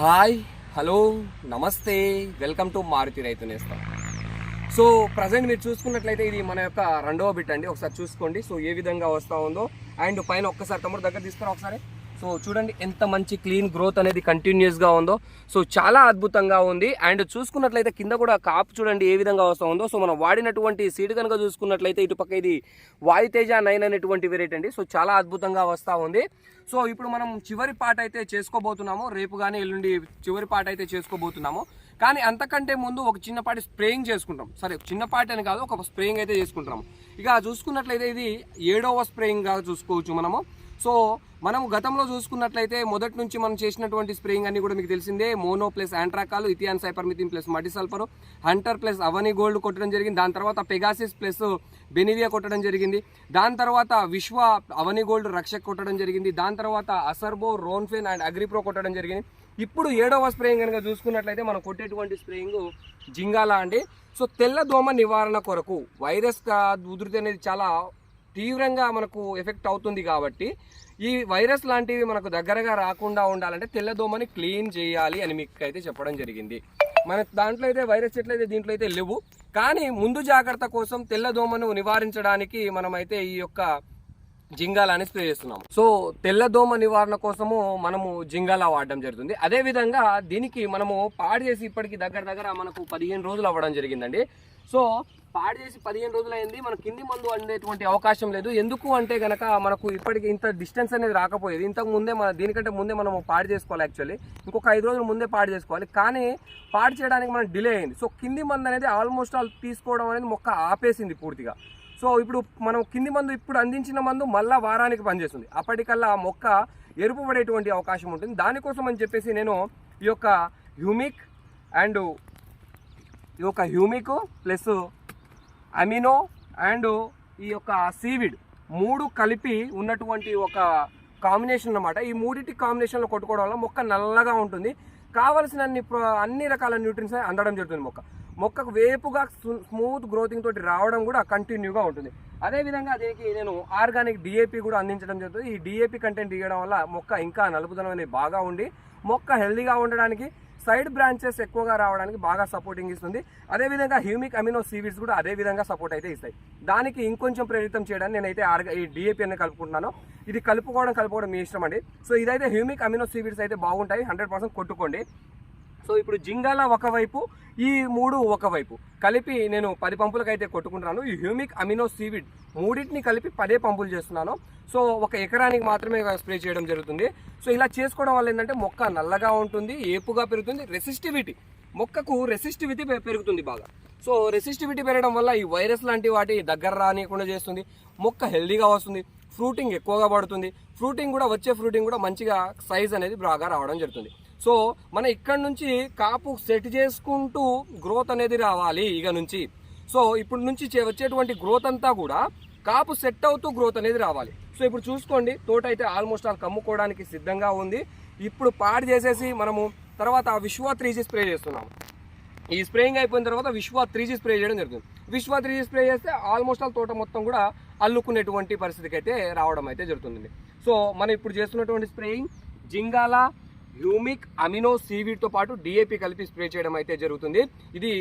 Hi hello నమస్తే welcome to Maruti Raithu Nestham. So present మీరు చూసుకున్నట్లయితే ఇది మన యొక్క రెండవ బిట్ అండి. ఒకసారి చూసుకోండి. సో ఏ విధంగా వస్తూ ఉందో. అండ్ పైన ఒక్కసారి తమ్ముడు దగ్గర తీసుకురా ఒకసారి. సో చూడండి ఎంత మంచి క్లీన్ గ్రోత్ అనేది కంటిన్యూస్గా ఉందో. సో చాలా అద్భుతంగా ఉంది. అండ్ చూసుకున్నట్లయితే కింద కూడా కాపు చూడండి ఏ విధంగా వస్తూ ఉందో. సో మనం వాడినటువంటి సీడ్ కనుక చూసుకున్నట్లయితే ఇటుపక్క ఇది వాయుతేజ నైన్ అనేటువంటి వెరైటీ అండి. సో చాలా అద్భుతంగా వస్తూ ఉంది. సో ఇప్పుడు మనం చివరి పాట అయితే చేసుకోబోతున్నాము. రేపు కానీ ఎల్లుండి చివరి పాట అయితే చేసుకోబోతున్నాము. కానీ అంతకంటే ముందు ఒక చిన్నపాటి స్ప్రేయింగ్ చేసుకుంటాం. సరే చిన్నపాటి అని కాదు ఒక స్ప్రేయింగ్ అయితే చేసుకుంటాము ఇక చూసుకున్నట్లయితే ఇది ఏడవ స్ప్రేయింగ్గా చూసుకోవచ్చు మనము. సో మనం గతంలో చూసుకున్నట్లయితే మొదటి నుంచి మనం చేసినటువంటి స్ప్రేయింగ్ అన్ని కూడా మీకు తెలిసిందే. మోనో ప్లస్ యాంట్రాకాలు ఇథియాన్ సైపర్మిథిన్ ప్లస్ మడి sulphur hunter plus Avani gold కొట్టడం జరిగింది. దాని తర్వాత పెగాసిస్ ప్లస్ బెనివియా కొట్టడం జరిగింది. దాని తర్వాత విశ్వ అవని గోల్డ్ రక్షక్ కొట్టడం జరిగింది. దాని తర్వాత అసర్బో రోన్ఫెన్ అండ్ అగ్రిప్రో కొట్టడం జరిగింది. ఇప్పుడు ఏడవ స్ప్రేయింగ్ కనుక చూసుకున్నట్లయితే మనం కొట్టేటువంటి స్ప్రేయింగ్ జింగాలా అండి. సో తెల్ల దోమ నివారణ కొరకు వైరస్ ఉధృతి అనేది చాలా తీవ్రంగా మనకు ఎఫెక్ట్ అవుతుంది కాబట్టి ఈ వైరస్ లాంటివి మనకు దగ్గరగా రాకుండా ఉండాలంటే తెల్లదోమని క్లీన్ చేయాలి అని మీకు అయితే చెప్పడం జరిగింది. మన దాంట్లో అయితే వైరస్ చెట్లు అయితే దీంట్లో అయితే లేవు. కానీ ముందు జాగ్రత్త కోసం తెల్లదోమను నివారించడానికి మనమైతే ఈ యొక్క జింగాల అని స్ప్రే చేస్తున్నాం సో తెల్లదోమ నివారణ కోసము మనము జింగాల వాడడం జరుగుతుంది. అదే విధంగా దీనికి మనము పాడు చేసి ఇప్పటికి దగ్గర దగ్గర మనకు పదిహేను రోజులు అవ్వడం జరిగిందండి. సో పాడు చేసి పదిహేను రోజులు అయింది మన కింది మందు అందేటువంటి అవకాశం లేదు. ఎందుకు అంటే గనక మనకు ఇప్పటికి ఇంత డిస్టెన్స్ అనేది రాకపోయేది. ఇంతకు ముందే మన దీనికంటే ముందే మనం పాడు చేసుకోవాలి యాక్చువల్లీ. ఇంకొక ఐదు రోజులు ముందే పాడు చేసుకోవాలి. కానీ పాడు చేయడానికి మనం డిలే అయింది. సో కింది మందు అనేది ఆల్మోస్ట్ ఆల్ తీసుకోవడం అనేది మొక్క ఆపేసింది పూర్తిగా. సో ఇప్పుడు మనం కింది మందు ఇప్పుడు అందించిన మందు మళ్ళా వారానికి పనిచేస్తుంది. అప్పటికల్లా ఆ మొక్క ఎరుపు పడేటువంటి అవకాశం ఉంటుంది. దానికోసం అని చెప్పేసి నేను ఈ యొక్క హ్యూమిక్ అండ్ ఈ యొక్క హ్యూమిక్ ప్లస్ అమినో అండ్ ఈ యొక్క సీవిడ్ మూడు కలిపి ఉన్నటువంటి ఒక కాంబినేషన్ అనమాట ఈ మూడింటి కాంబినేషన్లో కొట్టుకోవడం వల్ల మొక్క నల్లగా ఉంటుంది. కావలసిన అన్ని అన్ని రకాల న్యూట్రియన్స్ అందడం జరుగుతుంది మొక్క. మొక్కకు వేపుగా స్మూత్ గ్రోతింగ్ తోటి రావడం కూడా కంటిన్యూగా ఉంటుంది. అదేవిధంగా దీనికి నేను ఆర్గానిక్ డిఏపి కూడా అందించడం జరుగుతుంది. ఈ డిఏపి కంటెంట్ ఇవ్వడం వల్ల మొక్క ఇంకా నలుపుదనం అనేది బాగా ఉండి మొక్క హెల్దీగా ఉండడానికి సైడ్ బ్రాంచెస్ ఎక్కువగా రావడానికి బాగా సపోర్టింగ్ ఇస్తుంది. అదేవిధంగా హ్యూమిక్ అమినో సీవిడ్స్ కూడా అదే విధంగా సపోర్ట్ అయితే ఇస్తాయి. దానికి ఇంకొంచెం ప్రేరితం చేయడానికి నేనైతే ఆర్గా ఈ డిఏపి అనేది కలుపుకుంటున్నాను. ఇది కలుపుకోవడం కలుపుకోవడం మీ ఇష్టం అండి. సో ఇదైతే హ్యూమిక్ అమినో సీవిడ్స్ అయితే బాగుంటాయి. హండ్రెడ్ పర్సెంట్ కొట్టుకోండి. సో ఇప్పుడు జింగాల ఒకవైపు ఈ మూడు ఒకవైపు కలిపి నేను పది పంపులకైతే కొట్టుకుంటున్నాను. ఈ హ్యూమిక్ అమినో సీవిడ్ మూడింటిని కలిపి పదే పంపులు చేస్తున్నాను. సో ఒక ఎకరానికి మాత్రమే స్ప్రే చేయడం జరుగుతుంది. సో ఇలా చేసుకోవడం వల్ల ఏంటంటే మొక్క నల్లగా ఉంటుంది ఏపుగా పెరుగుతుంది రెసిస్టివిటీ మొక్కకు రెసిస్టివిటీ పెరుగుతుంది బాగా. సో రెసిస్టివిటీ పెరగడం వల్ల ఈ వైరస్ లాంటి వాటి దగ్గర రానియకుండా చేస్తుంది. మొక్క హెల్దీగా వస్తుంది ఫ్రూటింగ్ ఎక్కువగా పడుతుంది. ఫ్రూటింగ్ కూడా వచ్చే ఫ్రూటింగ్ కూడా మంచిగా సైజ్ అనేది బాగా రావడం జరుగుతుంది. సో మన ఇక్కడ నుంచి కాపు సెట్ చేసుకుంటూ గ్రోత్ అనేది రావాలి ఇక నుంచి. సో ఇప్పుడు నుంచి చే- వచ్చేటువంటి గ్రోత్ అంతా కూడా కాపు సెట్ అవుతూ గ్రోత్ అనేది రావాలి. సో ఇప్పుడు చూసుకోండి తోట అయితే ఆల్మోస్ట్ ఆల్ కమ్ముకోవడానికి సిద్ధంగా ఉంది. ఇప్పుడు పాడు చేసేసి మనము తర్వాత ఆ విశ్వ త్రీ స్ప్రే చేస్తున్నాము ఈ స్ప్రేయింగ్ అయిపోయిన తర్వాత విశ్వ త్రీ స్ప్రే చేయడం జరుగుతుంది. విశ్వ త్రీ స్ప్రే చేస్తే ఆల్మోస్ట్ ఆల్ తోట మొత్తం కూడా అల్లుకునేటువంటి పరిస్థితికి అయితే రావడం అయితే జరుగుతుంది. సో మనం ఇప్పుడు చేస్తున్నటువంటి స్ప్రేయింగ్ జింగాల హ్యూమిక్ అమినో సీవీడ్తో పాటు డిఏపి కలిపి స్ప్రే చేయడం అయితే జరుగుతుంది. ఇది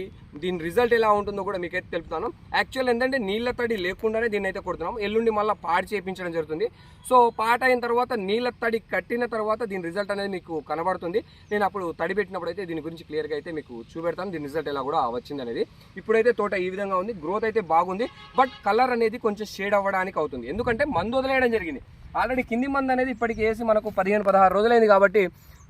దీని రిజల్ట్ ఎలా ఉంటుందో కూడా మీకైతే తెలుపుతాను. యాక్చువల్ ఏంటంటే నీళ్ళ తడి లేకుండానే దీన్ని అయితే కొడుతున్నాం. ఎల్లుండి మళ్ళీ పాడి చేయించడం జరుగుతుంది. సో పాట అయిన తర్వాత నీళ్ళ తడి కట్టిన తర్వాత దీని రిజల్ట్ అనేది మీకు కనబడుతుంది. నేను అప్పుడు తడి పెట్టినప్పుడు అయితే దీని గురించి క్లియర్గా అయితే మీకు చూపెడతాను. దీని రిజల్ట్ ఎలా కూడా వచ్చింది అనేది. ఇప్పుడైతే తోట ఈ విధంగా ఉంది. గ్రోత్ అయితే బాగుంది. బట్ కలర్ అనేది కొంచెం షేడ్ అవ్వడానికి అవుతుంది. ఎందుకంటే మందు వదిలేయడం జరిగింది. ఆల్రెడీ కింది మందు అనేది ఇప్పటికి వేసి మనకు పదిహేను పదహారు రోజులైంది కాబట్టి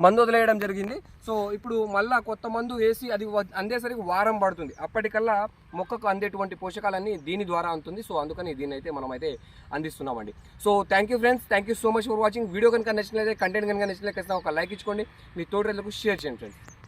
మందు వదిలేయడం జరిగింది. సో ఇప్పుడు మళ్ళీ కొత్త మందు వేసి అది అందేసరికి వారం పడుతుంది. అప్పటికల్లా మొక్కకు అందేటువంటి పోషకాలన్నీ దీని ద్వారా అందుతుంది. సో అందుకని దీన్ని అయితే మనం అయితే అందిస్తున్నామండి. So thank you friends thank you so much for watching video కనుక నచ్చినట్లయితే కంటెంట్ కనుక నచ్చినట్లయితే ఒక లైక్ ఇచ్చుకోండి. మీ తోటలకు షేర్ చేయండి ఫ్రెండ్స్